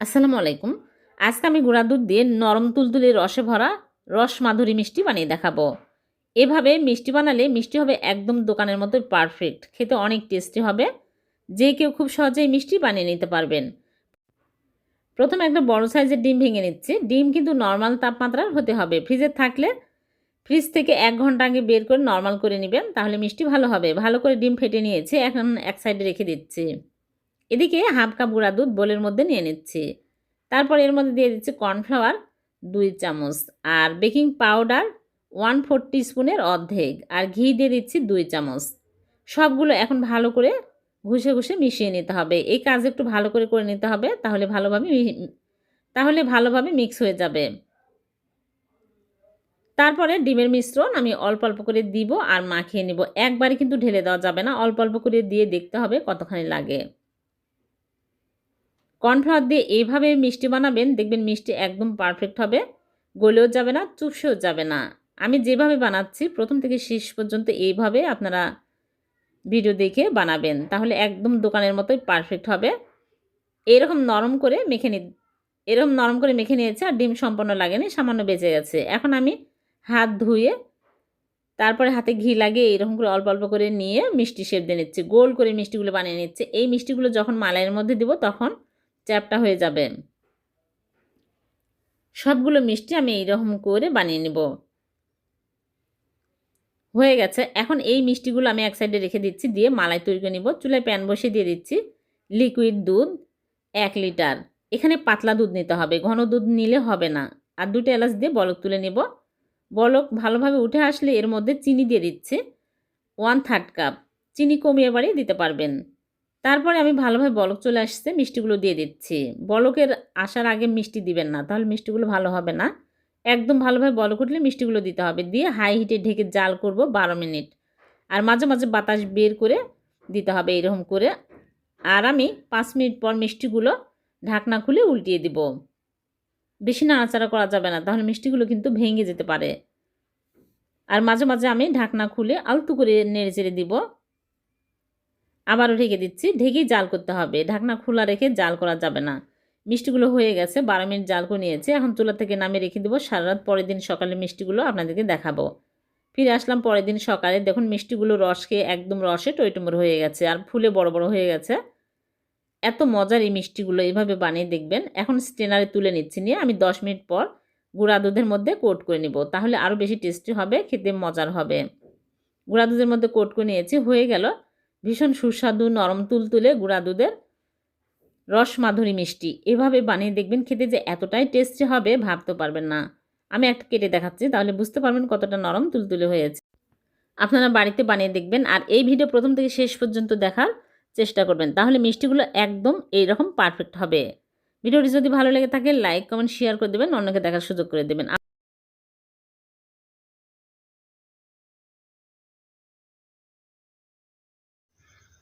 আসসালামু আলাইকুম। আজকে আমি গুঁড়া দুধ দিয়ে নরম তুলতুলে রসে ভরা রস মাধুরী মিষ্টি বানিয়ে দেখাবো। এভাবে মিষ্টি বানালে মিষ্টি হবে একদম দোকানের মতো পারফেক্ট খেতে অনেক টেস্টি হবে। যে কেউ খুব সহজেই মিষ্টি বানিয়ে নিতে পারবেন। প্রথমে একটা বড় সাইজের ডিম ভেঙে নিচ্ছি। ডিম কিন্তু নর্মাল তাপমাত্রার হতে হবে। ফ্রিজে থাকলে ফ্রিজ থেকে এক ঘণ্টা আগে বের করে নর্মাল করে নেবেন, তাহলে মিষ্টি ভালো হবে। ভালো করে ডিম ফেটে নিয়েছে, এখন এক সাইডে রেখে দিচ্ছি। এদিকে হাফ কাপ গুঁড়া দুধ বোলের মধ্যে নিয়ে নিচ্ছি। তারপর এর মধ্যে দিয়ে দিচ্ছি কর্নফ্লাওয়ার দুই চামচ আর বেকিং পাউডার ওয়ান ফোর স্পুনের অর্ধেক আর ঘি দিয়ে দিচ্ছি দুই চামচ। সবগুলো এখন ভালো করে ঘুষে ঘুষে মিশিয়ে নিতে হবে। এই কাজ একটু ভালো করে করে নিতে হবে, তাহলে ভালোভাবে তাহলে ভালোভাবে মিক্স হয়ে যাবে। তারপরে ডিমের মিশ্রণ আমি অল্প অল্প করে দিব আর মাখিয়ে নিব। একবারে কিন্তু ঢেলে দেওয়া যাবে না, অল্প অল্প করে দিয়ে দেখতে হবে কতখানি লাগে। কর্নফ্লাওয়ার দিয়ে এইভাবে মিষ্টি বানাবেন, দেখবেন মিষ্টি একদম পারফেক্ট হবে, গলেও যাবে না চুপসেও যাবে না। আমি যেভাবে বানাচ্ছি, প্রথম থেকে শেষ পর্যন্ত এইভাবে আপনারা ভিডিও দেখে বানাবেন, তাহলে একদম দোকানের মতোই পারফেক্ট হবে। এরকম নরম করে মেখে নি এরকম নরম করে মেখে নিয়েছে আর ডিম সম্পন্ন লাগেনি, সামান্য বেঁচে গেছে। এখন আমি হাত ধুয়ে, তারপরে হাতে ঘি লাগিয়ে এরকম করে অল্প অল্প করে নিয়ে মিষ্টি শেপ দিয়ে নিচ্ছি। গোল করে মিষ্টিগুলো বানিয়ে নিচ্ছে। এই মিষ্টিগুলো যখন মালাইয়ের মধ্যে দিব, তখন চ্যাপটা হয়ে যাবে। সবগুলো মিষ্টি আমি এইরকম করে বানিয়ে নেব। হয়ে গেছে। এখন এই মিষ্টিগুলো আমি এক সাইডে রেখে দিচ্ছি, দিয়ে মালাই তৈরি করে নিব। চুলায় প্যান বসিয়ে দিয়ে দিচ্ছি। লিকুইড দুধ এক লিটার। এখানে পাতলা দুধ নিতে হবে, ঘন দুধ নিলে হবে না। আর দুটো এলাচ দিয়ে বলক তুলে নেব। বলক ভালোভাবে উঠে আসলে এর মধ্যে চিনি দিয়ে দিচ্ছি। One third cup. চিনি কমিয়ে বাড়িয়ে দিতে পারবেন। তারপরে আমি ভালোভাবে বলক চলে আসছে, মিষ্টিগুলো দিয়ে দিচ্ছি। বলকের আসার আগে মিষ্টি দিবেন না, তাহলে মিষ্টিগুলো ভালো হবে না। একদম ভালোভাবে বলক উঠলে মিষ্টিগুলো দিতে হবে। দিয়ে হাই হিটে ঢেকে জাল করব বারো মিনিট। আর মাঝে মাঝে বাতাস বের করে দিতে হবে এরকম করে। আর আমি পাঁচ মিনিট পর মিষ্টিগুলো ঢাকনা খুলে উল্টিয়ে দিব। বেশি নাড়াচাড়া করা যাবে না, তাহলে মিষ্টিগুলো কিন্তু ভেঙে যেতে পারে। আর মাঝে মাঝে আমি ঢাকনা খুলে আলতু করে নেড়ে চেড়ে দিব। আবারও ঢেকে দিচ্ছি। ঢেকেই জাল করতে হবে। ঢাকনা খোলা রেখে জাল করা যাবে না। মিষ্টিগুলো হয়ে গেছে। বারো মিনিট জাল করে নিয়েছি। এখন চুলা থেকে নামিয়ে রেখে দেবো। সারা রাত পরের দিন সকালে মিষ্টিগুলো আপনাদেরকে দেখাবো। ফিরে আসলাম পরের দিন সকালে। দেখুন মিষ্টিগুলো রস খেয়ে একদম রসে টইটুমর হয়ে গেছে আর ফুলে বড় বড় হয়ে গেছে। এত মজার এই মিষ্টিগুলো এইভাবে বানিয়ে দেখবেন। এখন স্টেনারে তুলে নিচ্ছি নিয়ে। আমি দশ মিনিট পর গুঁড়া দুধের মধ্যে কোট করে নিব। তাহলে আরও বেশি টেস্টি হবে, খেতে মজার হবে। গুঁড়া দুধের মধ্যে কোট করে নিয়েছি। হয়ে গেল। ভীষণ সুস্বাদু নরম তুলতুলে গুঁড়া দুধের রস মাধুরী মিষ্টি। এভাবে বানিয়ে দেখবেন খেতে যে এতটাই টেস্টি হবে, ভাবতে পারবেন না। আমি একটা কেটে দেখাচ্ছি, তাহলে বুঝতে পারবেন কতটা নরম তুলতুলে হয়েছে। আপনারা বাড়িতে বানিয়ে দেখবেন আর এই ভিডিও প্রথম থেকে শেষ পর্যন্ত দেখার চেষ্টা করবেন, তাহলে মিষ্টিগুলো একদম এইরকম পারফেক্ট হবে। ভিডিওটি যদি ভালো লেগে থাকে লাইক কমেন্ট শেয়ার করে দেবেন, অন্যকে দেখার সুযোগ করে দেবেন।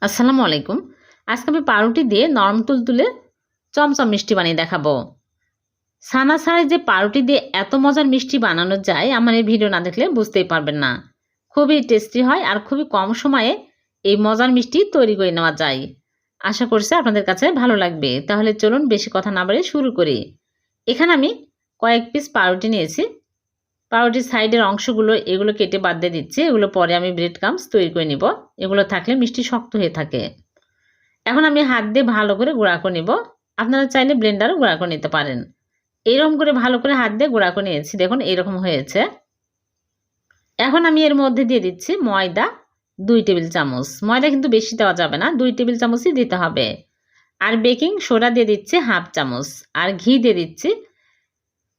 আসসালামু আলাইকুম। আজকে আমি পাউরুটি দিয়ে নরম তুলতুলে চমচম মিষ্টি বানিয়ে দেখাবো। সানা ছাড়াই যে পাউরুটি দিয়ে এত মজার মিষ্টি বানানো যায়, আমার এই ভিডিও না দেখলে বুঝতেই পারবেন না। খুবই টেস্টি হয় আর খুবই কম সময়ে এই মজার মিষ্টি তৈরি করে নেওয়া যায়। আশা করছি আপনাদের কাছে ভালো লাগবে। তাহলে চলুন বেশি কথা না বাড়িয়ে শুরু করি। এখানে আমি কয়েক পিস পাউরুটি নিয়েছি। পাউরুটির সাইডের অংশগুলো এগুলো কেটে বাদ দিয়ে দিচ্ছি। এগুলো পরে আমি ব্রেড কামস তৈরি করে নিব। এগুলো থাকলে মিষ্টি শক্ত হয়ে থাকে। এখন আমি হাত দিয়ে ভালো করে গুঁড়া করে নিব। আপনারা চাইলে ব্লেন্ডারও গুঁড়া করে নিতে পারেন। এইরকম করে ভালো করে হাত দিয়ে গুঁড়া করে নিয়েছি। দেখুন, এরকম হয়েছে। এখন আমি এর মধ্যে দিয়ে দিচ্ছি ময়দা দুই টেবিল চামচ। ময়দা কিন্তু বেশি দেওয়া যাবে না, দুই টেবিল চামচই দিতে হবে। আর বেকিং সোডা দিয়ে দিচ্ছি হাফ চামচ। আর ঘি দিয়ে দিচ্ছি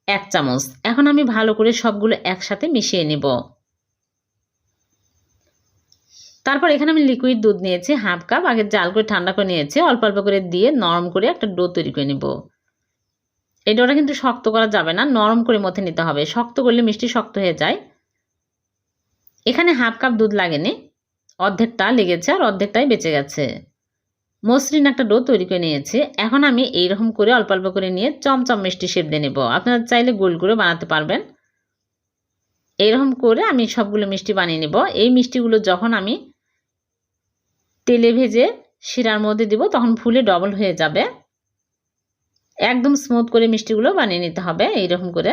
এক চামচ। এখন আমি ভালো করে সবগুলো একসাথে মিশিয়ে নেব। তারপর এখানে আমি লিকুইড দুধ নিয়েছি হাফ কাপ আগে জাল করে ঠান্ডা করে নিয়েছি, অল্প অল্প করে দিয়ে নরম করে একটা ডো তৈরি করে নেব। এই ডোটা কিন্তু শক্ত করা যাবে না, নরম করে মধ্যে নিতে হবে। শক্ত করলে মিষ্টি শক্ত হয়ে যায়। এখানে হাফ কাপ দুধ লাগেনি, অর্ধেকটা লেগেছে আর অর্ধেকটাই বেঁচে গেছে। মসৃণ একটা ডো তৈরি করে নিয়েছি। এখন আমি এইরকম করে অল্প অল্প করে নিয়ে চমচম মিষ্টি শেপ দিয়ে নেব। আপনারা চাইলে গোল করে বানাতে পারবেন। এইরকম করে আমি সবগুলো মিষ্টি বানিয়ে নেব। এই মিষ্টিগুলো যখন আমি তেলে ভেজে শিরার মধ্যে দিব, তখন ফুলে ডবল হয়ে যাবে। একদম স্মুথ করে মিষ্টিগুলো বানিয়ে নিতে হবে। এইরকম করে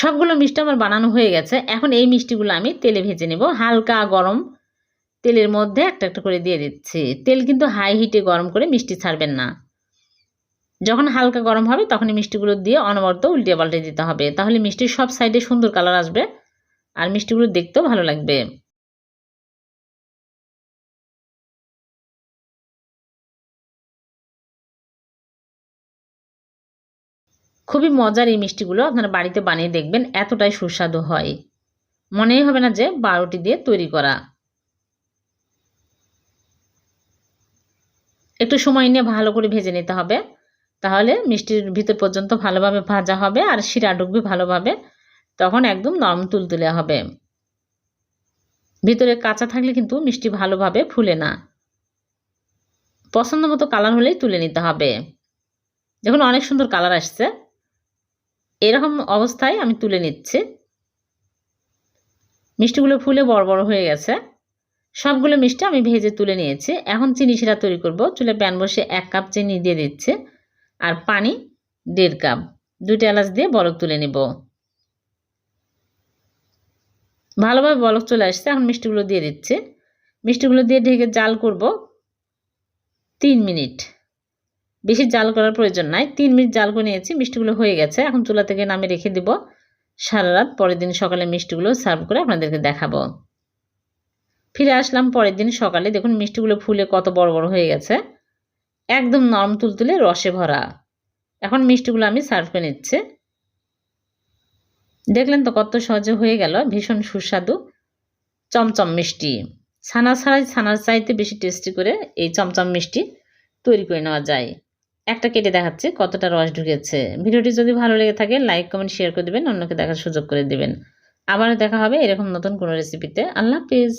সবগুলো মিষ্টি আমার বানানো হয়ে গেছে। এখন এই মিষ্টিগুলো আমি তেলে ভেজে নেব। হালকা গরম তেলের মধ্যে একটা একটা করে দিয়ে দিচ্ছি। তেল কিন্তু হাই হিটে গরম করে মিষ্টি ছাড়বেন না। যখন হালকা গরম হবে তখনই মিষ্টিগুলো দিয়ে অনবরত উল্টে পাল্টে দিতে হবে। তাহলে মিষ্টির সব সাইডে সুন্দর কালার আসবে আর মিষ্টিগুলো দেখতেও ভালো লাগবে। খুবই মজার এই মিষ্টিগুলো আপনারা বাড়িতে বানিয়ে দেখবেন, এতটাই সুস্বাদু হয়। মনেই হবে না যে বারোটি দিয়ে তৈরি করা। একটু সময় নিয়ে ভালো করে ভেজে নিতে হবে। তাহলে মিষ্টির ভিতর পর্যন্ত ভালোভাবে ভাজা হবে আর শিরা ঢুকবে ভালোভাবে। তখন একদম নরম তুলতুলে হবে। ভিতরে কাঁচা থাকলে কিন্তু মিষ্টি ভালোভাবে ফুলে না। পছন্দ মতো কালার হলেই তুলে নিতে হবে। দেখুন অনেক সুন্দর কালার আসছে। এরকম অবস্থায় আমি তুলে নিচ্ছি। মিষ্টিগুলো ফুলে বড় বড় হয়ে গেছে। সবগুলো মিষ্টি আমি ভেজে তুলে নিয়েছি। এখন চিনি শিরা তৈরি করব। চুলে প্যান বসে এক কাপ চিনি দিয়ে দিচ্ছে। আর পানি দেড় কাপ। দুইটা এলাচ দিয়ে বরফ তুলে নেব। ভালোভাবে বরফ চলে আসছে। এখন মিষ্টিগুলো দিয়ে দিচ্ছে। মিষ্টিগুলো দিয়ে ঢেকে জাল করব তিন মিনিট। বেশি জাল করার প্রয়োজন নাই। তিন মিনিট জাল করে নিয়েছি, মিষ্টিগুলো হয়ে গেছে। এখন চুলা থেকে নামে রেখে দিব। সারা রাত পরের দিন সকালে মিষ্টিগুলো সার্ভ করে আপনাদেরকে দেখাবো। ফিরে আসলাম পরের দিন সকালে। দেখুন, মিষ্টিগুলো ফুলে কত বড় বড় হয়ে গেছে। একদম নরম তুলতুলে রসে ভরা। এখন মিষ্টিগুলো আমি সার্ভ করে নিচ্ছি। দেখলেন তো কত সহজে হয়ে গেল। ভীষণ সুস্বাদু, চমচম মিষ্টি। ছানা ছাড়াই, ছানার চাইতে বেশি টেস্টি করে এই চমচম মিষ্টি তৈরি করে নেওয়া যায়। একটা কেটে দেখাচ্ছে কতটা রস ঢুকেছে। ভিডিওটি যদি ভালো লেগে থাকে লাইক কমেন্ট শেয়ার করে দেবেন, অন্যকে দেখার সুযোগ করে দেবেন। আবারও দেখা হবে এরকম নতুন কোনো রেসিপিতে আল্লাহ হাফিজ।